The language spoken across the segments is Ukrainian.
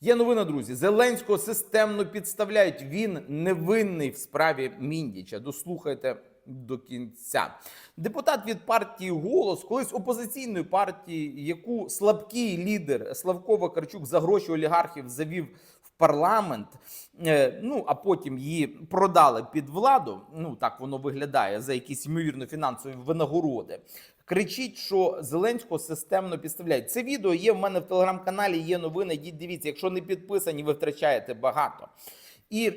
Є новина, друзі. Зеленського системно підставляють. Він невинний в справі Міндіча. Дослухайте до кінця. Депутат від партії Голос, колись опозиційної партії, яку слабкий лідер Славко Вакарчук за гроші олігархів завів парламент. е, Ну а потім її продали під владу. Ну так воно виглядає за якісь ймовірно фінансові винагороди. Кричить, що Зеленського системно підставляють. Це відео є в мене в телеграм-каналі. Є новини. Йдіть дивіться. Якщо не підписані, ви втрачаєте багато. І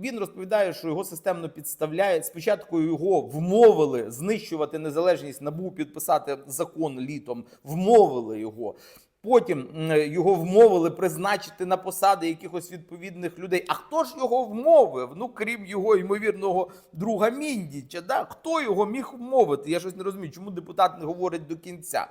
він розповідає, що його системно підставляють. Спочатку його вмовили знищувати незалежність набу, підписати закон літом. Вмовили його. Потім його вмовили призначити на посади якихось відповідних людей. А хто ж його вмовив? Ну крім його ймовірного друга Міндіча, да? хто його міг вмовити? Я щось не розумію, чому депутат не говорить до кінця.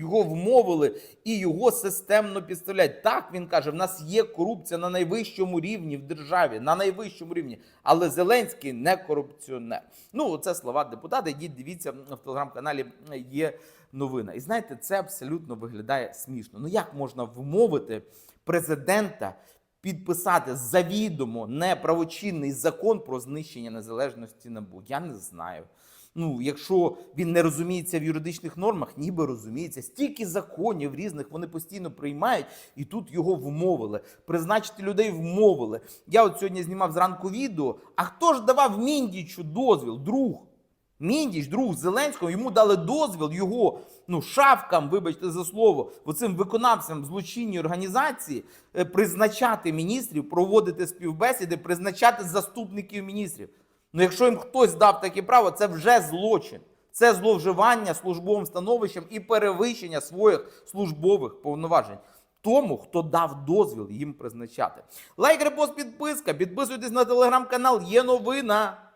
Його вмовили і його системно підставляють. Так він каже: в нас є корупція на найвищому рівні в державі, на найвищому рівні. Але Зеленський не корупціонер. Ну, це слова депутата. Йдіть, дивіться в телеграм-каналі є новина. І знаєте, це абсолютно виглядає смішно. Ну як можна вмовити президента підписати завідомо неправочинний закон про знищення незалежності НАБУ? Я не знаю. Ну, якщо він не розуміється в юридичних нормах, ніби розуміється. Стільки законів різних вони постійно приймають, і тут його вмовили. Призначити людей вмовили. Я от сьогодні знімав зранку відео. А хто ж давав Міндічу дозвіл? Друг. Міндіч, друг Зеленського, йому дали дозвіл його ну, шавкам, вибачте за слово, оцим виконавцям злочинні організації е, призначати міністрів, проводити співбесіди, призначати заступників міністрів. Ну, якщо їм хтось дав таке право, це вже злочин. Це зловживання службовим становищем і перевищення своїх службових повноважень. Тому, хто дав дозвіл їм призначати. Лайк, репост, підписка. Підписуйтесь на телеграм-канал. Є новина.